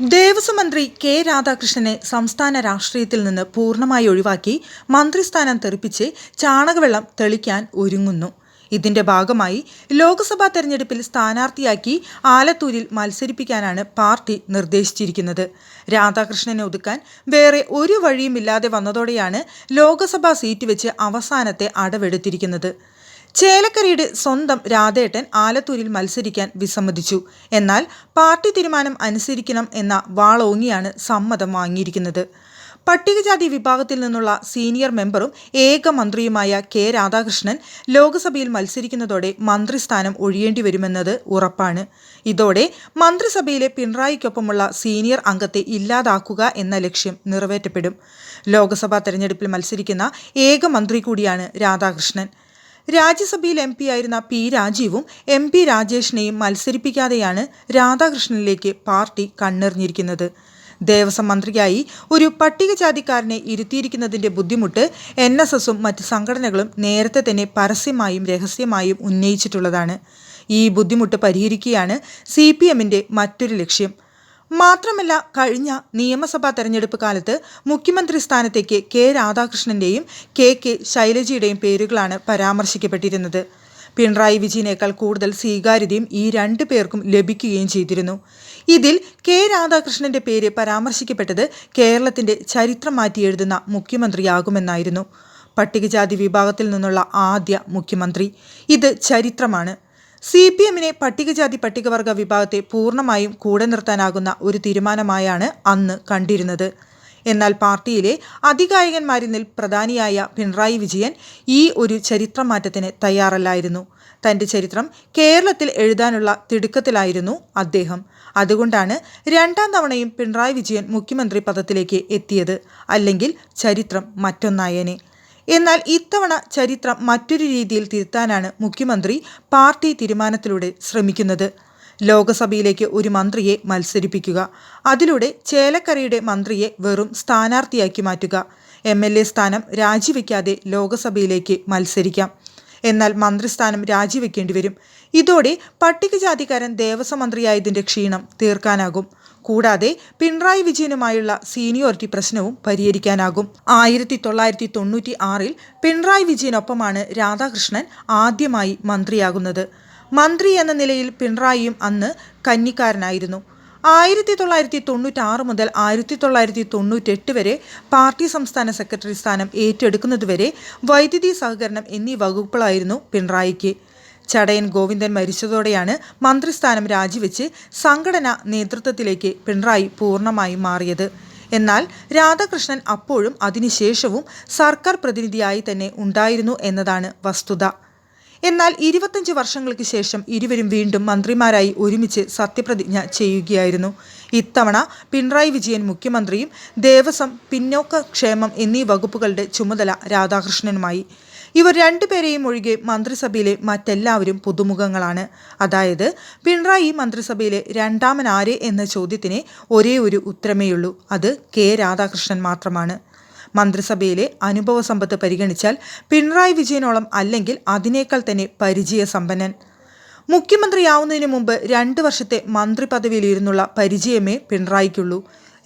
ദേവസ്വം മന്ത്രി കെ രാധാകൃഷ്ണനെ സംസ്ഥാന രാഷ്ട്രീയത്തിൽ നിന്ന് പൂർണമായി ഒഴിവാക്കി മന്ത്രിസ്ഥാനം തെറിപ്പിച്ച് ചാണകവെള്ളം തെളിക്കാൻ ഒരുങ്ങുന്നു. ഇതിന്റെ ഭാഗമായി ലോക്സഭാ തെരഞ്ഞെടുപ്പിൽ സ്ഥാനാർത്ഥിയാക്കി ആലത്തൂരിൽ മത്സരിപ്പിക്കാനാണ് പാർട്ടി നിർദ്ദേശിച്ചിരിക്കുന്നത്. രാധാകൃഷ്ണനെ ഒതുക്കാൻ വേറെ ഒരു വഴിയുമില്ലാതെ വന്നതോടെയാണ് ലോക്സഭാ സീറ്റ് വെച്ച് അവസാനത്തെ അടവെടുത്തിരിക്കുന്നത്. ചേലക്കരയുടെ സ്വന്തം രാധേട്ടൻ ആലത്തൂരിൽ മത്സരിക്കാൻ വിസമ്മതിച്ചു. എന്നാൽ പാർട്ടി തീരുമാനം അനുസരിക്കണം എന്ന വാളോങ്ങിയാണ് സമ്മതം വാങ്ങിയിരിക്കുന്നത്. പട്ടികജാതി വിഭാഗത്തിൽ നിന്നുള്ള സീനിയർ മെമ്പറും ഏക മന്ത്രിയുമായ കെ രാധാകൃഷ്ണൻ ലോക്സഭയിൽ മത്സരിക്കുന്നതോടെ മന്ത്രിസ്ഥാനം ഒഴിയേണ്ടി വരുമെന്നത് ഉറപ്പാണ്. ഇതോടെ മന്ത്രിസഭയിലെ പിണറായിക്കൊപ്പമുള്ള സീനിയർ അംഗത്തെ ഇല്ലാതാക്കുക എന്ന ലക്ഷ്യം നിറവേറ്റപ്പെടും. ലോക്സഭാ തെരഞ്ഞെടുപ്പിൽ മത്സരിക്കുന്ന ഏക മന്ത്രി കൂടിയാണ് രാധാകൃഷ്ണൻ. രാജ്യസഭയിൽ എം ആയിരുന്ന പി രാജീവും എം പി രാജേഷിനെയും മത്സരിപ്പിക്കാതെയാണ് രാധാകൃഷ്ണനിലേക്ക് പാർട്ടി കണ്ണെറിഞ്ഞിരിക്കുന്നത്. ദേവസ്വം മന്ത്രിയായി ഒരു പട്ടികജാതിക്കാരനെ ഇരുത്തിയിരിക്കുന്നതിന്റെ ബുദ്ധിമുട്ട് എൻ എസ് എസും മറ്റ് സംഘടനകളും നേരത്തെ തന്നെ പരസ്യമായും രഹസ്യമായും ഉന്നയിച്ചിട്ടുള്ളതാണ്. ഈ ബുദ്ധിമുട്ട് പരിഹരിക്കുകയാണ് സി പി മറ്റൊരു ലക്ഷ്യം. മാത്രമല്ല കഴിഞ്ഞ നിയമസഭാ തെരഞ്ഞെടുപ്പ് കാലത്ത് മുഖ്യമന്ത്രി സ്ഥാനത്തേക്ക് കെ രാധാകൃഷ്ണന്റെയും കെ കെ ശൈലജയുടെയും പേരുകളാണ് പരാമർശിക്കപ്പെട്ടിരുന്നത്. പിണറായി വിജയനേക്കാൾ കൂടുതൽ സ്വീകാര്യതയും ഈ രണ്ടു പേർക്കും ലഭിക്കുകയും ചെയ്തിരുന്നു. ഇതിൽ കെ രാധാകൃഷ്ണന്റെ പേര് പരാമർശിക്കപ്പെട്ടത് കേരളത്തിന്റെ ചരിത്രം മാറ്റി എഴുതുന്ന മുഖ്യമന്ത്രിയാകുമെന്നായിരുന്നു. പട്ടികജാതി വിഭാഗത്തിൽ നിന്നുള്ള ആദ്യ മുഖ്യമന്ത്രി. ഇത് ചരിത്രമാണ്. സി പി എമ്മിനെ പട്ടികജാതി പട്ടികവർഗ വിഭാഗത്തെ പൂർണമായും കൂടെ നിർത്താനാകുന്ന ഒരു തീരുമാനമായാണ് അന്ന് കണ്ടിരുന്നത്. എന്നാൽ പാർട്ടിയിലെ അധികായകന്മാരിൽ പ്രധാനിയായ പിണറായി വിജയൻ ഈ ഒരു ചരിത്രമാറ്റത്തിന് തയ്യാറല്ലായിരുന്നു. തന്റെ ചരിത്രം കേരളത്തിൽ എഴുതാനുള്ള തിടുക്കത്തിലായിരുന്നു അദ്ദേഹം. അതുകൊണ്ടാണ് രണ്ടാം തവണയും പിണറായി വിജയൻ മുഖ്യമന്ത്രി പദത്തിലേക്ക് എത്തിയത്. അല്ലെങ്കിൽ ചരിത്രം മറ്റൊന്നായേനെ. എന്നാൽ ഇത്തവണ ചരിത്രം മറ്റൊരു രീതിയിൽ തിരുത്താനാണ് മുഖ്യമന്ത്രി പാർട്ടി തീരുമാനത്തിലൂടെ ശ്രമിക്കുന്നത്. ലോകസഭയിലേക്ക് ഒരു മന്ത്രിയെ മത്സരിപ്പിക്കുക അതിലൂടെ ചേലക്കരയുടെ മന്ത്രിയെ വെറും സ്ഥാനാർത്ഥിയാക്കി മാറ്റുക എം എൽ എ സ്ഥാനം രാജിവെക്കാതെ ലോകസഭയിലേക്ക് മത്സരിക്കാം. എന്നാൽ മന്ത്രിസ്ഥാനം രാജിവെക്കേണ്ടി വരും ഇതോടെ പട്ടികജാതിക്കാരൻ ദേവസ്വം മന്ത്രിയായതിന്റെ ക്ഷീണം തീർക്കാനാകും. കൂടാതെ പിണറായി വിജയനുമായുള്ള സീനിയോറിറ്റി പ്രശ്നവും പരിഹരിക്കാനാകും. ആയിരത്തി തൊള്ളായിരത്തി തൊണ്ണൂറ്റി ആറിൽ പിണറായി വിജയനൊപ്പമാണ് രാധാകൃഷ്ണൻ ആദ്യമായി മന്ത്രിയാകുന്നത്. മന്ത്രി എന്ന നിലയിൽ പിണറായിയും അന്ന് കന്നിക്കാരനായിരുന്നു. ആയിരത്തി തൊള്ളായിരത്തി തൊണ്ണൂറ്റി ആറ് മുതൽ ആയിരത്തി തൊള്ളായിരത്തി തൊണ്ണൂറ്റെട്ട് വരെ പാർട്ടി സംസ്ഥാന സെക്രട്ടറി സ്ഥാനം ഏറ്റെടുക്കുന്നതുവരെ വൈദ്യുതി സഹകരണം എന്നീ വകുപ്പുകളായിരുന്നു പിണറായിക്ക്. ചടയൻ ഗോവിന്ദൻ മരിച്ചതോടെയാണ് മന്ത്രിസ്ഥാനം രാജിവെച്ച് സംഘടന നേതൃത്വത്തിലേക്ക് പിണറായി പൂർണമായും മാറിയത്. എന്നാൽ രാധാകൃഷ്ണൻ അപ്പോഴും അതിനുശേഷവും സർക്കാർ പ്രതിനിധിയായി തന്നെ ഉണ്ടായിരുന്നു എന്നതാണ് വസ്തുത. എന്നാൽ ഇരുപത്തഞ്ച് വർഷങ്ങൾക്ക് ശേഷം ഇരുവരും വീണ്ടും മന്ത്രിമാരായി ഒരുമിച്ച് സത്യപ്രതിജ്ഞ ചെയ്യുകയായിരുന്നു. ഇത്തവണ പിണറായി വിജയൻ മുഖ്യമന്ത്രിയും ദേവസ്വം പിന്നോക്ക ക്ഷേമം എന്നീ വകുപ്പുകളുടെ ചുമതല രാധാകൃഷ്ണനുമായി. ഇവർ രണ്ടുപേരെയും ഒഴികെ മന്ത്രിസഭയിലെ മറ്റെല്ലാവരും പുതുമുഖങ്ങളാണ്. അതായത് പിണറായി മന്ത്രിസഭയിലെ രണ്ടാമൻ ആരെ എന്ന ചോദ്യത്തിന് ഒരേ ഒരു ഉത്തരമേയുള്ളൂ. അത് കെ രാധാകൃഷ്ണൻ മാത്രമാണ്. മന്ത്രിസഭയിലെ അനുഭവ സമ്പത്ത് പരിഗണിച്ചാൽ പിണറായി വിജയനോളം അല്ലെങ്കിൽ അതിനേക്കാൾ തന്നെ പരിചയസമ്പന്നൻ മുഖ്യമന്ത്രിയാവുന്നതിന് മുമ്പ് രണ്ട് വർഷത്തെ മന്ത്രി പദവിയിലിരുന്നുള്ള പരിചയമേ പിണറായിക്കുള്ളൂ.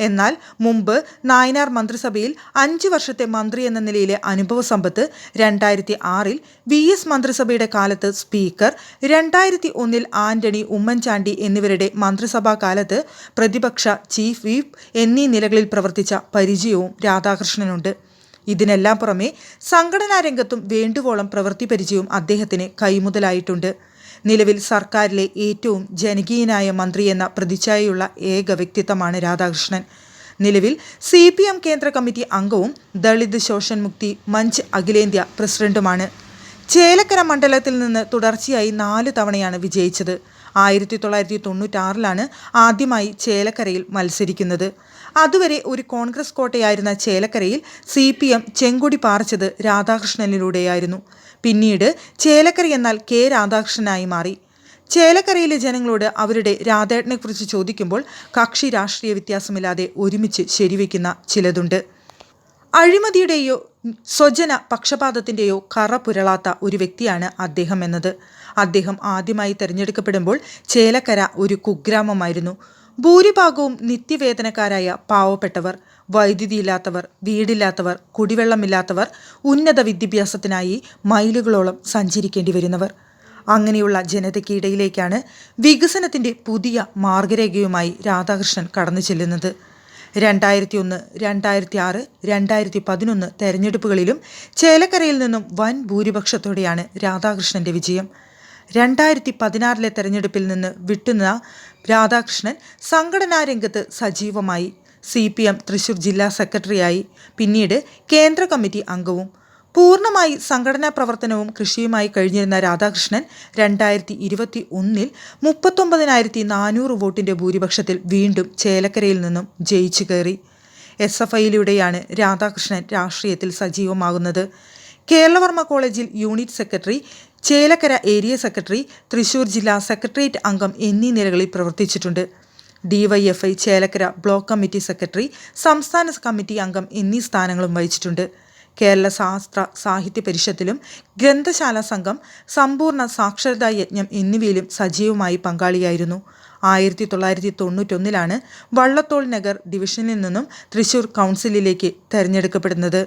എന്നാൽ മുമ്പ് നായനാർ മന്ത്രിസഭയിൽ അഞ്ച് വർഷത്തെ മന്ത്രി എന്ന നിലയിലെ അനുഭവ സമ്പത്ത് രണ്ടായിരത്തി ആറിൽ വി എസ് മന്ത്രിസഭയുടെ കാലത്ത് സ്പീക്കർ രണ്ടായിരത്തി ഒന്നിൽ ആന്റണി ഉമ്മൻചാണ്ടി എന്നിവരുടെ മന്ത്രിസഭാ കാലത്ത് പ്രതിപക്ഷ ചീഫ് വീപ്പ് എന്നീ നിലകളിൽ പ്രവർത്തിച്ച പരിചയവും രാധാകൃഷ്ണനുണ്ട്. ഇതിനെല്ലാം പുറമെ സംഘടനാ രംഗത്തും വേണ്ടുവോളം പ്രവൃത്തി പരിചയവും അദ്ദേഹത്തിന് കൈമുതലായിട്ടുണ്ട്. നിലവിൽ സർക്കാരിലെ ഏറ്റവും ജനകീയനായ മന്ത്രി എന്ന പ്രതിച്ഛായയുള്ള ഏക വ്യക്തിത്വമാണ് രാധാകൃഷ്ണൻ. നിലവിൽ സി പി എം കേന്ദ്ര കമ്മിറ്റി അംഗവും ദളിത് ശോഷൺ മുക്തി മഞ്ച് അഖിലേന്ത്യാ പ്രസിഡന്റുമാണ്. ചേലക്കര മണ്ഡലത്തിൽ നിന്ന് തുടർച്ചയായി നാല് തവണയാണ് വിജയിച്ചത്. ആയിരത്തി തൊള്ളായിരത്തി തൊണ്ണൂറ്റാറിലാണ് ആദ്യമായി ചേലക്കരയിൽ മത്സരിക്കുന്നത്. അതുവരെ ഒരു കോൺഗ്രസ് കോട്ടയായിരുന്ന ചേലക്കരയിൽ സി പി എം ചെങ്കൊടി പാർച്ചത് രാധാകൃഷ്ണനിലൂടെയായിരുന്നു. പിന്നീട് ചേലക്കറി എന്നാൽ കെ രാധാകൃഷ്ണനായി മാറി. ചേലക്കരയിലെ ജനങ്ങളോട് അവരുടെ രാധേട്ടനെക്കുറിച്ച് ചോദിക്കുമ്പോൾ കക്ഷി രാഷ്ട്രീയ വ്യത്യാസമില്ലാതെ ഒരുമിച്ച് ശരിവെക്കുന്ന ചിലതുണ്ട്. അഴിമതിയുടെയോ സ്വജന പക്ഷപാതത്തിന്റെയോ കറ പുരളാത്ത ഒരു വ്യക്തിയാണ് അദ്ദേഹം എന്നത്. അദ്ദേഹം ആദ്യമായി തിരഞ്ഞെടുക്കപ്പെടുമ്പോൾ ചേലക്കര ഒരു കുഗ്രാമമായിരുന്നു. ഭൂരിഭാഗവും നിത്യവേതനക്കാരായ പാവപ്പെട്ടവർ വൈദ്യുതിയില്ലാത്തവർ വീടില്ലാത്തവർ കുടിവെള്ളമില്ലാത്തവർ ഉന്നത വിദ്യാഭ്യാസത്തിനായി മൈലുകളോളം സഞ്ചരിക്കേണ്ടി വരുന്നവർ. അങ്ങനെയുള്ള ജനതയ്ക്കിടയിലേക്കാണ് വികസനത്തിന്റെ പുതിയ മാർഗരേഖയുമായി രാധാകൃഷ്ണൻ കടന്നു ചെല്ലുന്നത്. രണ്ടായിരത്തി ഒന്ന് രണ്ടായിരത്തി ആറ് രണ്ടായിരത്തി പതിനൊന്ന് തെരഞ്ഞെടുപ്പുകളിലും ചേലക്കരയിൽ നിന്നും വൻ ഭൂരിപക്ഷത്തോടെയാണ് രാധാകൃഷ്ണന്റെ വിജയം. രണ്ടായിരത്തി പതിനാറിലെ തെരഞ്ഞെടുപ്പിൽ നിന്ന് വിട്ടുനിന്ന രാധാകൃഷ്ണൻ സംഘടനാ രംഗത്ത് സജീവമായി. സി പി എം തൃശൂർ ജില്ലാ സെക്രട്ടറിയായി. പിന്നീട് കേന്ദ്ര കമ്മിറ്റി അംഗവും. പൂർണമായി സംഘടനാ പ്രവർത്തനവും കൃഷിയുമായി കഴിഞ്ഞിരുന്ന രാധാകൃഷ്ണൻ രണ്ടായിരത്തി ഇരുപത്തി ഒന്നിൽ മുപ്പത്തൊമ്പതിനായിരത്തി നാനൂറ് വോട്ടിന്റെ ഭൂരിപക്ഷത്തിൽ വീണ്ടും ചേലക്കരയിൽ നിന്നും ജയിച്ചു കയറി. എസ് എഫ് ഐയിലൂടെയാണ് രാധാകൃഷ്ണൻ രാഷ്ട്രീയത്തിൽ സജീവമാകുന്നത്. കേരളവർമ്മ കോളേജിൽ unit secretary Chelakkara area secretary Thrissur ജില്ലാ സെക്രട്ടേറിയറ്റ് അംഗം എന്നീ നിലകളിൽ പ്രവർത്തിച്ചിട്ടുണ്ട്. DYFI Chelakkara block committee secretary സംസ്ഥാന കമ്മിറ്റി അംഗം എന്നീ സ്ഥാനങ്ങളും വഹിച്ചിട്ടുണ്ട്. കേരള ശാസ്ത്ര സാഹിത്യ പരിഷത്തിലും ഗ്രന്ഥശാല സംഘം സമ്പൂർണ സാക്ഷരതാ യജ്ഞം എന്നിവയിലും സജീവമായി പങ്കാളിയായിരുന്നു. ആയിരത്തി തൊള്ളായിരത്തി തൊണ്ണൂറ്റൊന്നിലാണ് വള്ളത്തോൾ നഗർ ഡിവിഷനിൽ നിന്നും തൃശൂർ കൗൺസിലിലേക്ക് തെരഞ്ഞെടുക്കപ്പെടുന്നത്.